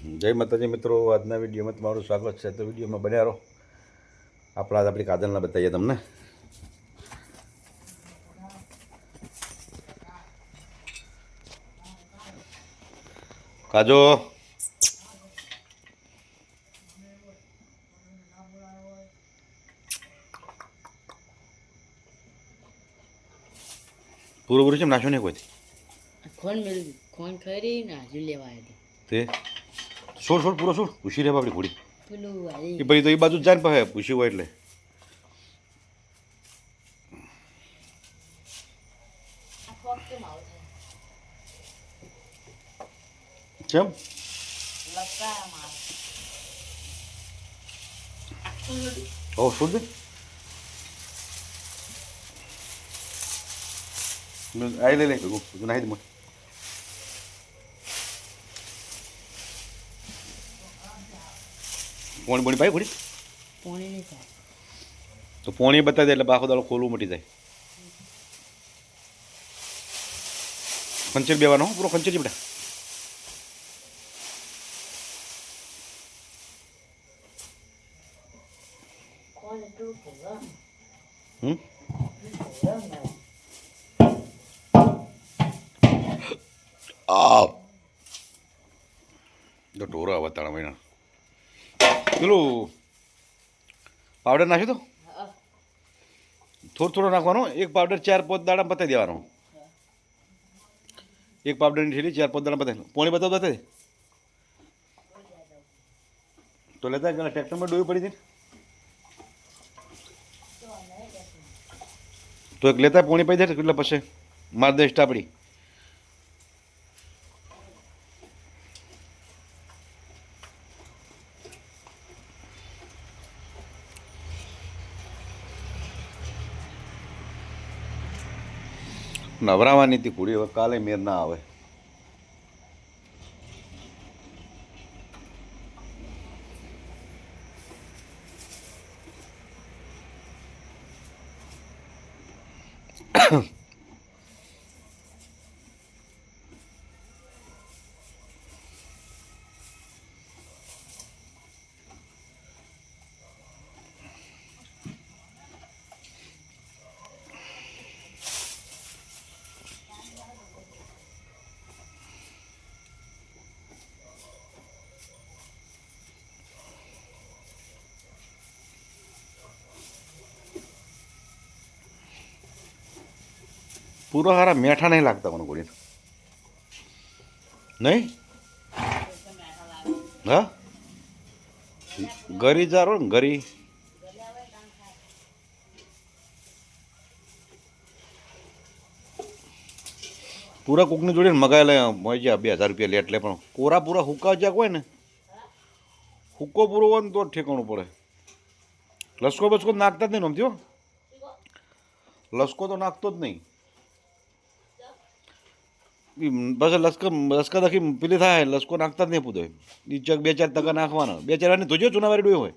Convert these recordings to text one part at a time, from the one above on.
જય માતાજી મિત્રો આજના વિડીયોમાં તમારું સ્વાગત છે. તો વિડીયોમાં બન્યા રહો. આપણા આપણી કાજલના બતાવીએ તમને. કાજો. પૂરું પૂરું છે નાશો નહીં કોઈથી ખોન મેળવ્યું કોણ ખરી ને હજુ લેવા તે? છોડ છોડ પૂરો છોડ ઉછી રહે આપણી ઘોડી એ ભાઈ પછી તો એ બાજુ જ જાય ને પાસે પૂછ્યું હોય એટલે કેમ ઓ શું દે આઈ લે લે ભેગું દે મને પોણી બોણી પાઈ ઘોડી પોણી નહીં થાય તો પોણી બતાવી દે એટલે આખો દાડો ખોલવું મટી જાય ખંચેર બેવાનો હો, પૂરો ખંચેર બેટા કોણ એટલું ભોગમ હમ આ તો ઢોરો આવે તારા મહિના પેલું પાવડર નાખ્યો તો? થોડો થોડો નાખવાનો, એક પાવડર ચાર પાંચ દાડા પતાવી દેવાનો. એક પાવડરની ઠેલી ચાર પાંચ દાડા પતાવી પોણી બતાવ બતાવી તો? લેતા પેલા ટ્રેક્ટરમાં ડોવી પડી હતી તો એક લેતા, પોણી પડી જાય એટલે પછી? માર દે સ્ટાપડી. નવરાવાની હતી કુડી હવે કાલે મેર ના આવે. પૂરો હારા મેઠા નહીં લાગતા મને ગોળીને નહીં હા ગરી જારો ને ગરી પૂરા કોકની જોડે મગાઈ લે જાય બે હજાર રૂપિયા લે એટલે પણ કોરા પૂરા હુકા જ્યાં હોય ને હુક્કો પૂરો હોય ને તો ઠેકાણું પડે લસકો બસકો નાખતા જ નહીં નમતી લસકો તો નાખતો જ નહીં બસ લસકા લસકા દખી પેલી થાય લસકો નાખતા જ નહીં પૂતો. એ ચક બે ચાર ટકા નાખવાનો. બે ચાર વાની ધોજો ચૂનાવારી ડોય હોય.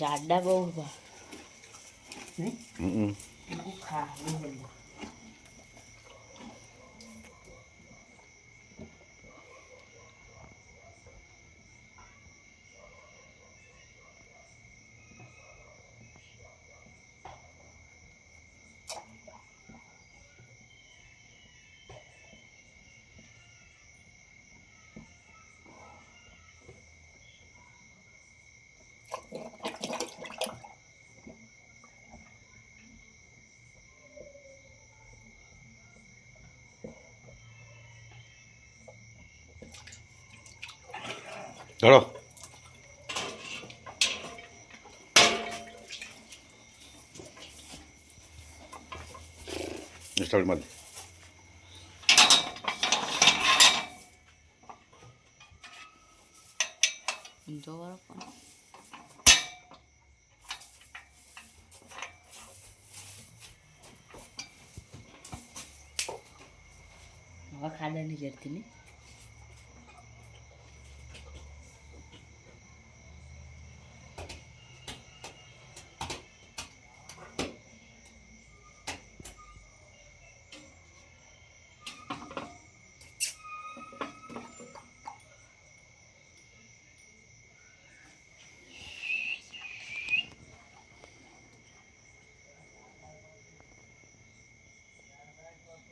જાડા બહુ હતા Yara. Estás mal. Doğru. Bak hallerini yerdiniz.